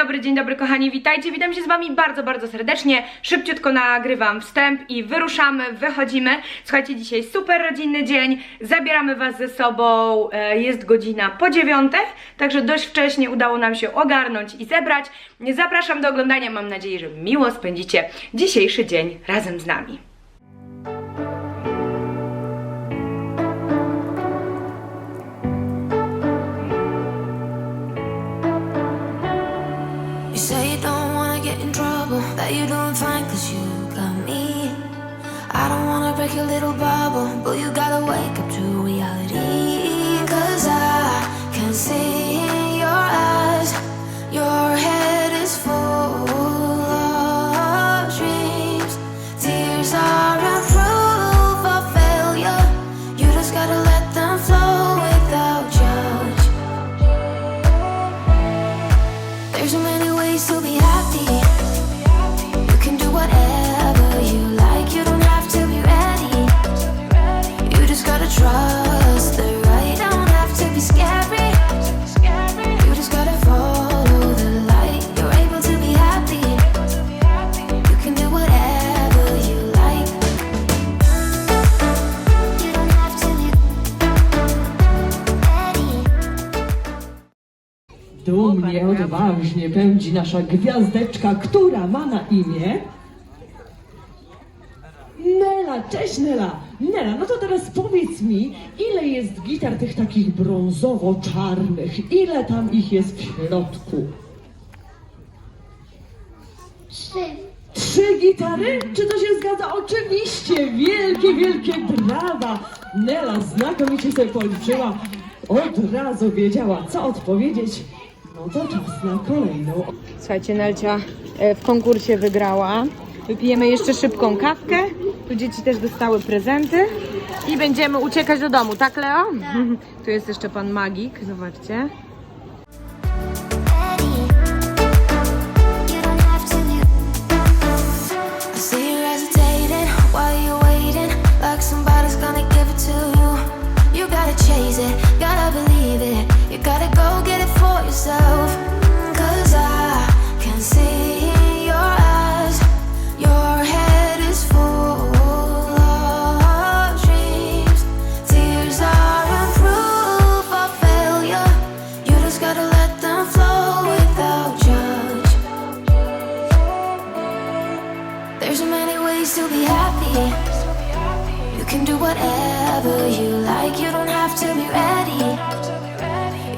dobry, dzień dobry kochani, witajcie, witam się z wami bardzo, bardzo serdecznie, szybciutko nagrywam wstęp i wyruszamy, wychodzimy, słuchajcie, dzisiaj super rodzinny dzień, zabieramy was ze sobą, e, jest godzina po dziewiątej, także dość wcześnie udało nam się ogarnąć i zebrać, zapraszam do oglądania, mam nadzieję, że miło spędzicie dzisiejszy dzień razem z nami. Your little bubble, but you gotta wake up to reality. Dumnie, odważnie pędzi nasza gwiazdeczka, która ma na imię... Nela, cześć Nela! Nela, no to teraz powiedz mi, ile jest gitar tych takich brązowo-czarnych? Ile tam ich jest w środku? Trzy. Trzy gitary? Czy to się zgadza? Oczywiście! Wielkie, wielkie brawa! Nela znakomicie sobie policzyła. Od razu wiedziała, co odpowiedzieć. To czas na kolejną Słuchajcie, Nelcia e, w konkursie wygrała. Wypijemy jeszcze szybką kawkę. Tu dzieci też dostały prezenty. I będziemy uciekać do domu, tak Leo? Tu jest jeszcze pan Magik, zobaczcie.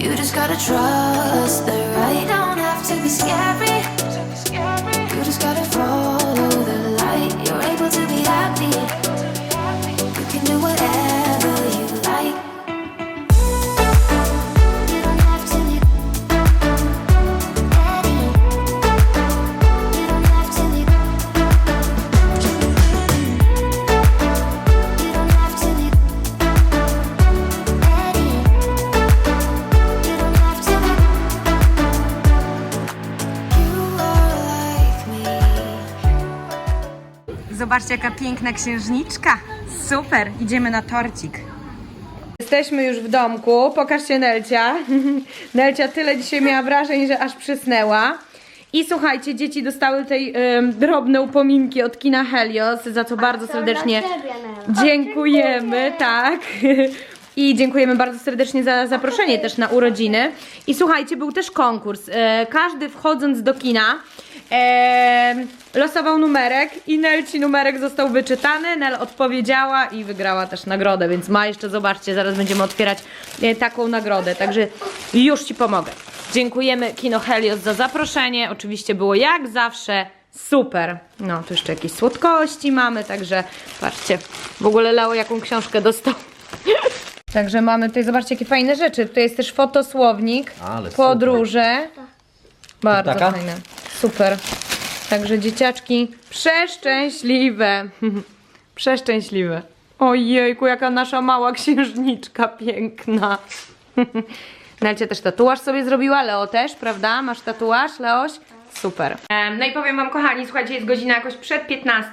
You just gotta trust the right. Don't have to be scary. You just gotta follow the light. You're able to be happy. Zobaczcie, jaka piękna księżniczka. Super, idziemy na torcik. Jesteśmy już w domku. Pokaż się Nelcia. Nelcia tyle dzisiaj miała wrażeń, że aż przysnęła. I słuchajcie, dzieci dostały tej drobne upominki od kina Helios, za co bardzo serdecznie dziękujemy, tak. I dziękujemy bardzo serdecznie za zaproszenie też na urodziny. I słuchajcie, był też konkurs. E, każdy wchodząc do kina e, losował numerek i Nelci numerek został wyczytany. Nel odpowiedziała i wygrała też nagrodę, więc ma jeszcze, zobaczcie, zaraz będziemy otwierać e, taką nagrodę. Także już Ci pomogę. Dziękujemy Kino Helios za zaproszenie. Oczywiście było jak zawsze super. No, tu jeszcze jakieś słodkości mamy, także patrzcie. W ogóle Leo jaką książkę dostał. Także mamy tutaj, zobaczcie jakie fajne rzeczy. Tutaj jest też fotosłownik, Ale super. podróże. Bardzo Taka? fajne. Super. Także dzieciaczki przeszczęśliwe. przeszczęśliwe. Ojejku, jaka nasza mała księżniczka piękna. Nelcia też tatuaż sobie zrobiła, Leo też, prawda? Masz tatuaż, Leoś? Super. No i powiem wam, kochani, słuchajcie, jest godzina jakoś przed 15,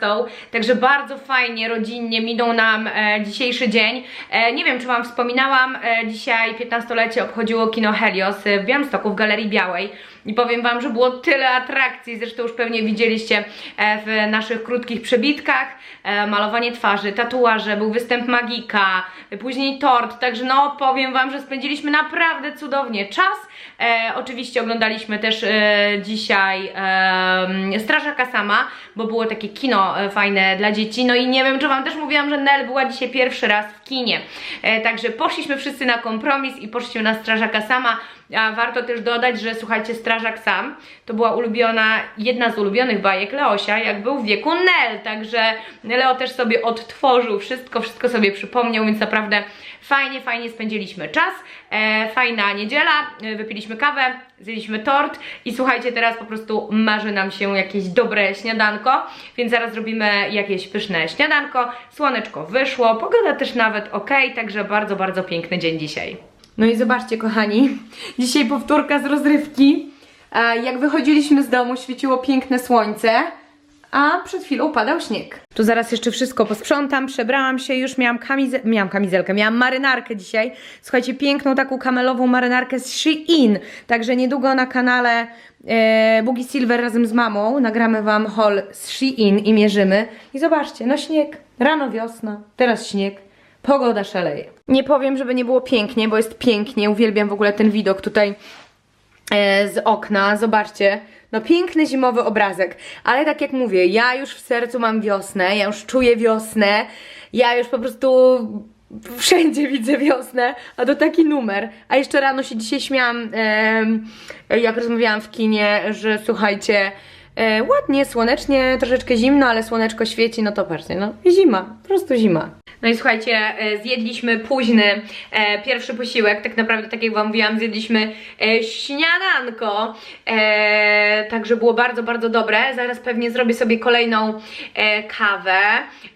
także bardzo fajnie, rodzinnie minął nam e, dzisiejszy dzień. E, nie wiem, czy wam wspominałam, e, dzisiaj 15-lecie obchodziło kino Helios w Białymstoku w Galerii Białej. I powiem Wam, że było tyle atrakcji, zresztą już pewnie widzieliście e, w naszych krótkich przebitkach, e, malowanie twarzy, tatuaże, był występ magika, później tort, także no powiem Wam, że spędziliśmy naprawdę cudownie czas. E, oczywiście oglądaliśmy też e, dzisiaj e, Strażaka Sama, bo było takie kino e, fajne dla dzieci. No i nie wiem, czy Wam też mówiłam, że Nel była dzisiaj pierwszy raz w kinie. Także poszliśmy wszyscy na kompromis i poszliśmy na Strażaka Sama. A warto też dodać, że słuchajcie, Strażak Sam to była ulubiona, jedna z ulubionych bajek Leosia, jak był w wieku Nel. Także Leo też sobie odtworzył wszystko, wszystko sobie przypomniał, więc naprawdę fajnie, fajnie spędziliśmy czas. E, fajna niedziela, e, wypiliśmy kawę, zjedliśmy tort i słuchajcie, teraz po prostu marzy nam się jakieś dobre śniadanko, więc zaraz zrobimy jakieś pyszne śniadanko. Słoneczko wyszło, pogoda też nawet ok, także bardzo, bardzo piękny dzień dzisiaj. No i zobaczcie, kochani, dzisiaj powtórka z rozrywki. E, Jak wychodziliśmy z domu, świeciło piękne słońce, a przed chwilą padał śnieg. Tu zaraz jeszcze wszystko posprzątam, przebrałam się, już miałam, kamize miałam kamizelkę, miałam marynarkę dzisiaj. Słuchajcie, piękną taką kamelową marynarkę z Shein. Także niedługo na kanale e, Bugi Silver razem z mamą nagramy Wam haul z Shein i mierzymy. I zobaczcie, no śnieg, rano wiosna, teraz śnieg. Pogoda szaleje. Nie powiem, żeby nie było pięknie, bo jest pięknie. Uwielbiam w ogóle ten widok tutaj e, z okna. Zobaczcie. No piękny zimowy obrazek, ale tak jak mówię, ja już w sercu mam wiosnę, ja już czuję wiosnę, ja już po prostu wszędzie widzę wiosnę, a to taki numer. A jeszcze rano się dzisiaj śmiałam, jak rozmawiałam w kinie, że słuchajcie, e, ładnie, słonecznie, troszeczkę zimno, ale słoneczko świeci, no to patrzcie, no zima, po prostu zima. No i słuchajcie, e, zjedliśmy późny e, pierwszy posiłek, tak naprawdę, tak jak Wam mówiłam, zjedliśmy e, śniadanko, e, także było bardzo, bardzo dobre. Zaraz pewnie zrobię sobie kolejną e, kawę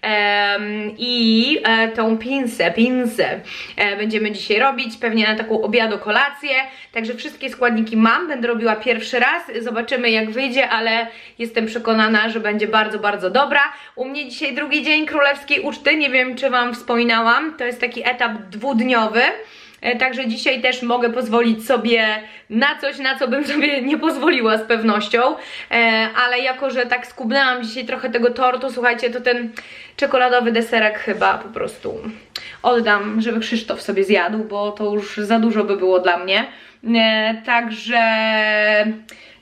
em, i e, tą pinsę, pinsę e, będziemy dzisiaj robić, pewnie na taką obiadu kolację, także wszystkie składniki mam, będę robiła pierwszy raz, zobaczymy jak wyjdzie, ale jestem przekonana, że będzie bardzo, bardzo dobra. U mnie dzisiaj drugi dzień królewskiej uczty, nie wiem czy Wam wspominałam, to jest taki etap dwudniowy. E, Także dzisiaj też mogę pozwolić sobie na coś, na co bym sobie nie pozwoliła z pewnością. E, Ale jako, że tak skubnęłam dzisiaj trochę tego tortu, słuchajcie, to ten czekoladowy deserek chyba po prostu oddam, żeby Krzysztof sobie zjadł, bo to już za dużo by było dla mnie. E, Także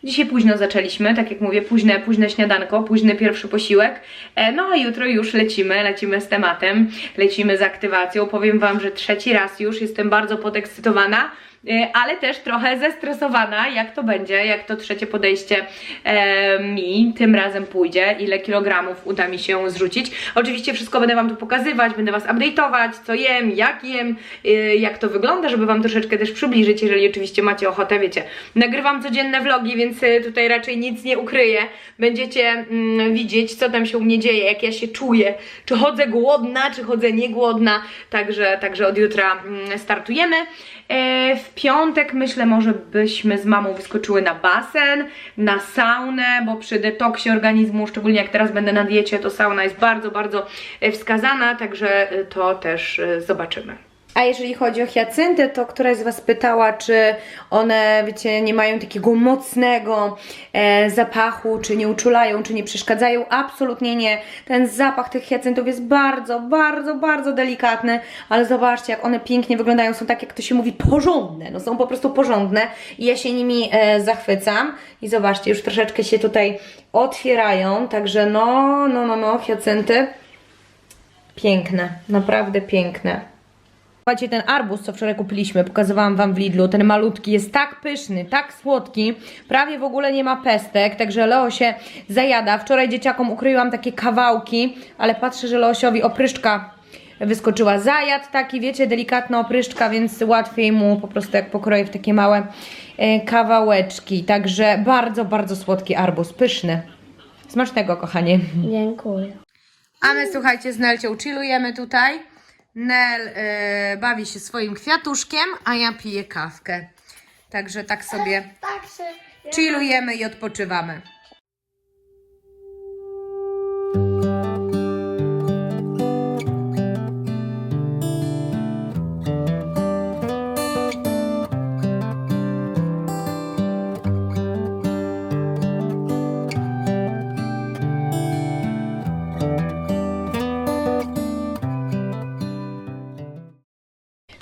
Dzisiaj późno zaczęliśmy, tak jak mówię, późne, późne śniadanko, późny pierwszy posiłek. E, No a jutro już lecimy, lecimy z tematem, lecimy z aktywacją. Powiem Wam, że trzeci raz już jestem bardzo podekscytowana. E, Ale też trochę zestresowana, jak to będzie, jak to trzecie podejście e, mi tym razem pójdzie, ile kilogramów uda mi się zrzucić. Oczywiście wszystko będę Wam tu pokazywać, będę Was update'ować, co jem, jak jem, e, jak to wygląda, żeby Wam troszeczkę też przybliżyć, jeżeli oczywiście macie ochotę, wiecie. Nagrywam codzienne vlogi, więc e, tutaj raczej nic nie ukryję. Będziecie mm, widzieć, co tam się u mnie dzieje, jak ja się czuję, czy chodzę głodna, czy chodzę niegłodna, także, także od jutra mm, startujemy. E, w piątek myślę, może byśmy z mamą wyskoczyły na basen, na saunę, bo przy detoksie organizmu, szczególnie jak teraz będę na diecie, to sauna jest bardzo, bardzo e, wskazana, także e, to też e, zobaczymy. A jeżeli chodzi o hiacynty, to któraś z Was pytała, czy one, wiecie, nie mają takiego mocnego e, zapachu, czy nie uczulają, czy nie przeszkadzają? Absolutnie nie. Ten zapach tych hiacyntów jest bardzo, bardzo, bardzo delikatny, ale zobaczcie, jak one pięknie wyglądają. Są tak, jak to się mówi, porządne. No są po prostu porządne i ja się nimi e, zachwycam. I zobaczcie, już troszeczkę się tutaj otwierają, także no, no, no, no, hiacynty. Piękne, naprawdę piękne. Słuchajcie, ten arbuz, co wczoraj kupiliśmy, pokazywałam Wam w Lidlu, ten malutki, jest tak pyszny, tak słodki, prawie w ogóle nie ma pestek, także Leo się zajada. Wczoraj dzieciakom ukryłam takie kawałki, ale patrzę, że Leosiowi opryszczka wyskoczyła. Zajad taki, wiecie, delikatna opryszczka, więc łatwiej mu po prostu jak pokroję w takie małe e, kawałeczki. Także bardzo, bardzo słodki arbuz, pyszny. Smacznego, kochanie. Dziękuję. A my słuchajcie, z Nelcią chillujemy tutaj. Nel e, bawi się swoim kwiatuszkiem, a ja piję kawkę. Także tak sobie Tak się. chillujemy i odpoczywamy.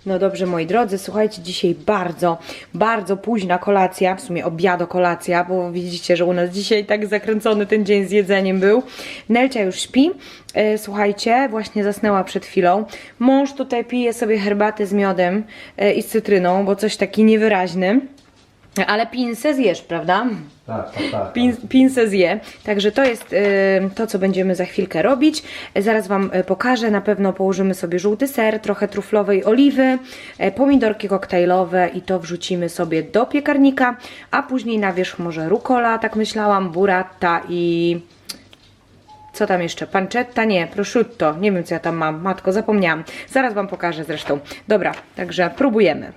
No dobrze, moi drodzy, słuchajcie, dzisiaj bardzo, bardzo późna kolacja, w sumie obiado kolacja, bo widzicie, że u nas dzisiaj tak zakręcony ten dzień z jedzeniem był. Nelcia już śpi, e, słuchajcie, właśnie zasnęła przed chwilą. Mąż tutaj pije sobie herbatę z miodem e, i z cytryną, bo coś taki niewyraźny. Ale pinsę zjesz, prawda? Tak, tak, tak. Pinsę zje. Także to jest y, to, co będziemy za chwilkę robić. E, Zaraz Wam e, pokażę. Na pewno położymy sobie żółty ser, trochę truflowej oliwy, e, pomidorki koktajlowe i to wrzucimy sobie do piekarnika, a później na wierzch może rukola, tak myślałam, burrata i... Co tam jeszcze? Pancetta? Nie, prosciutto. Nie wiem, co ja tam mam. Matko, zapomniałam. Zaraz Wam pokażę zresztą. Dobra, także próbujemy.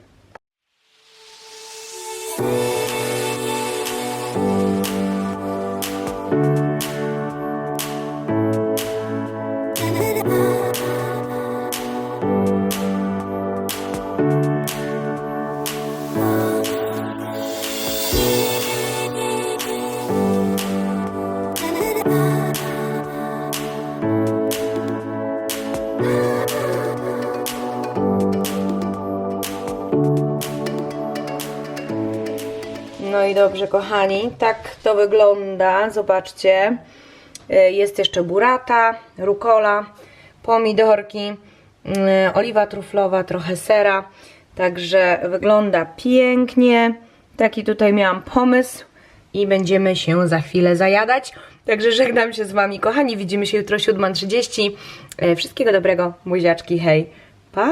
Dobrze, kochani, tak to wygląda. Zobaczcie. Y, Jest jeszcze burata, rukola, pomidorki, y, oliwa truflowa, trochę sera. Także wygląda pięknie. Taki tutaj miałam pomysł i będziemy się za chwilę zajadać. Także żegnam się z Wami, kochani. Widzimy się jutro 7.30. Y, Wszystkiego dobrego, buziaczki, hej. Pa!